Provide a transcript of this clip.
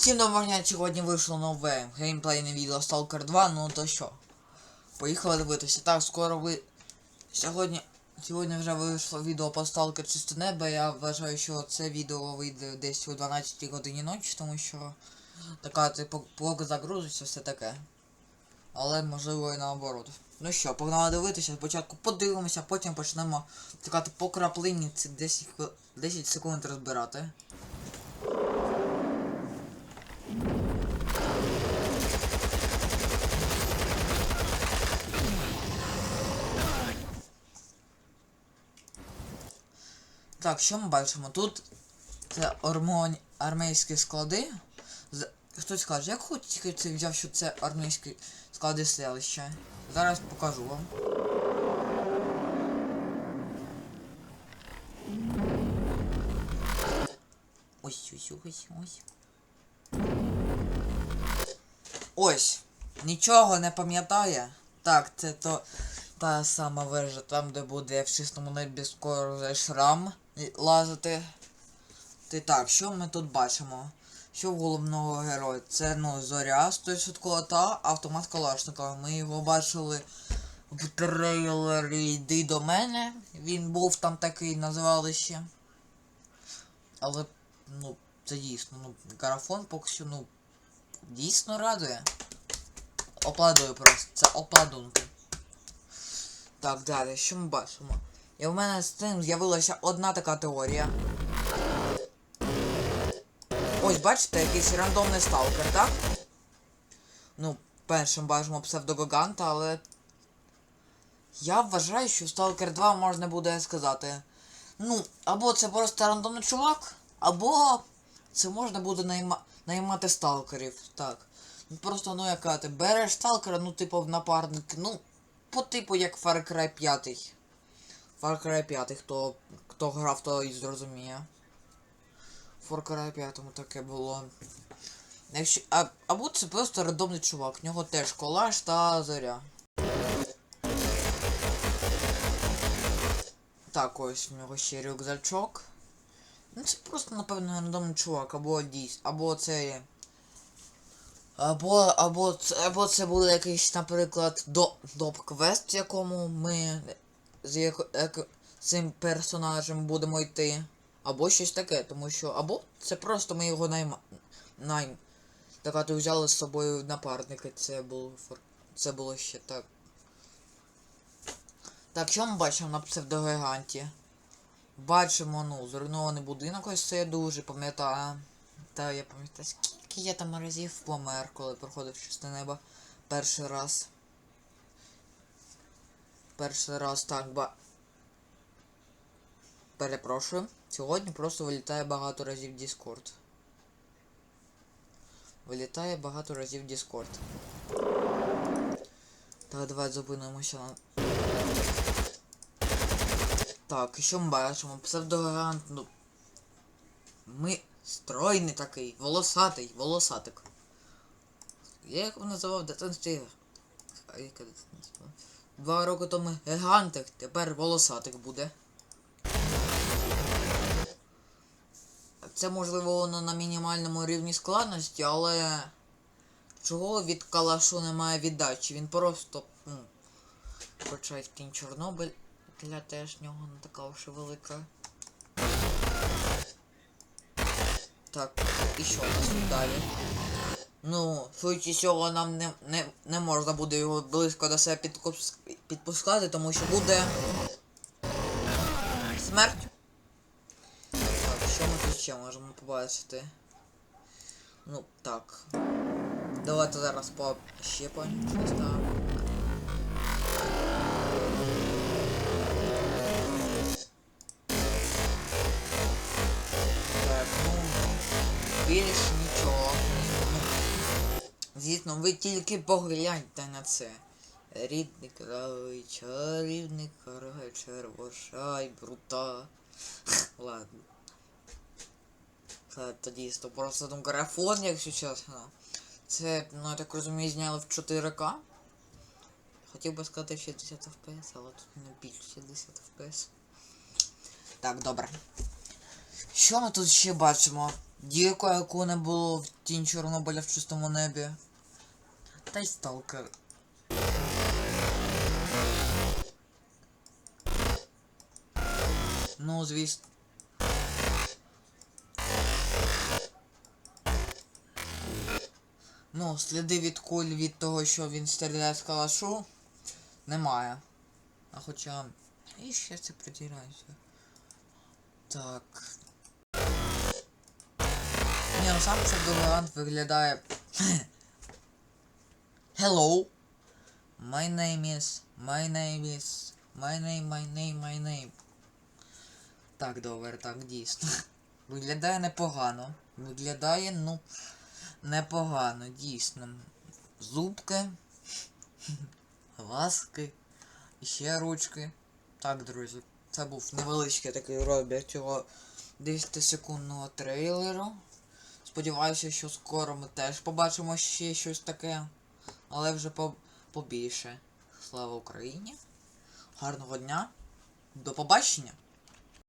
Всім доброго дня, сьогодні вийшло нове геймплейне відео Stalker 2, ну то що? Поїхали дивитися. Так, скоро ви. Сьогодні. Сьогодні вже вийшло відео по Stalker Чисте Небо. Я вважаю, що це відео вийде десь о 12 годині ночі, тому що така типу блок загрузиться, все таке. Але можливо і наоборот. Ну що, погнали дивитися, спочатку подивимося, потім почнемо чекати по краплині ці 10, хвил- 10 секунд розбирати. Так, що ми бачимо? Тут це ормон... армейські склади. Хтось каже, як хоч це взяв, що це армійські склади селища. Зараз покажу вам. Ось, ось, ось, ось. Ось. Нічого не пам'ятає. Так, це то та сама вежа, там де буде в чистому небі скоро шрам лазити. Ти так, що ми тут бачимо? Що головного героя? Це ну зоря 100% та автомат Калашникова. Ми його бачили в трейлері Йди до мене. Він був там такий, називали ще. Але, ну, це дійсно, ну, графон поки що, ну, дійсно радує. Опладую просто, це опладунки. Так, далі, що ми бачимо? І в мене з цим з'явилася одна така теорія. Ось, бачите, якийсь рандомний сталкер, так? Ну, першим бачимо псевдогаганта, але. Я вважаю, що Stalker 2 можна буде сказати. Ну, або це просто рандомний чувак, або це можна буде найма... наймати сталкерів. Так. Ну просто, ну яка ти береш сталкера, ну, типу, в напарник, ну, по типу як Far Cry 5. Far Cry 5, хто, хто грав, то і зрозуміє. Far Cry 5 таке було. Якщо, а, або це просто рандомний чувак, в нього теж колаж та зоря. Так, ось в нього ще рюкзачок. Ну це просто, напевно, рандомний чувак, або дійс, або це. Або, або, або це буде якийсь, наприклад, до, доп-квест, в якому ми з як, як, цим персонажем будемо йти. Або щось таке, тому що. Або це просто ми його найма. Найм. Так, а ти взяли з собою напарника, це було Це було ще так. Так, що ми бачимо на псевдогіганті? Бачимо, ну, зруйнований будинок, ось це я дуже пам'ятаю. Та я пам'ятаю, скільки я там разів помер, коли проходив чисте небо перший раз. Перший раз так ба. Перепрошую. Сьогодні просто вилітає багато разів Discord. Вилітає багато разів Discord. Так, давай зупинимося на. Так, і що ми бачимо? Псевдогарант, ну. Ми стройний такий, волосатий, волосатик. Я його називав дитинстві. А яке дитинство? Два роки тому гігантик, тепер волосатик буде. Це можливо воно на мінімальному рівні складності, але чого від калашу немає віддачі? Він просто. Хоча й тінь Чорнобиль для теж нього не така уж і велика. Так, і що у нас далі? Ну, швидше всього нам не, не, не можна буде його близько до себе підпускати, тому що буде. Смерть. Так, що ми тут ще можемо побачити? Ну, так. Давайте зараз по щепанню поставимо. Так, ну, більш. Ну, звісно, ви тільки погляньте на це. Рідний край, чарівний край, червошай, брута. Ладно. Це то дійсно просто там графон, якщо чесно. Це, ну я так розумію, зняли в 4К. Хотів би сказати 60 FPS, але тут не більше 60 FPS. Так, добре. Що ми тут ще бачимо? Дірку, яку не було в тінь Чорнобиля в чистому небі. Та й сталкер. Ну, звісно. Ну, сліди від куль від того, що він стріляє з калашу, немає. А хоча. І ще це придіраюся. Так. Ні, ну сам цей дороган виглядає. Hello. My name is. My name is. My name, my name, my name. Так, добре, так, дійсно. Виглядає непогано. Виглядає, ну, непогано, дійсно. Зубки. Ласки. Ще ручки. Так, друзі, це був невеличкий такий розбір цього 10-секундного трейлеру. Сподіваюся, що скоро ми теж побачимо ще щось таке. Але вже по побільше. Слава Україні! Гарного дня! До побачення!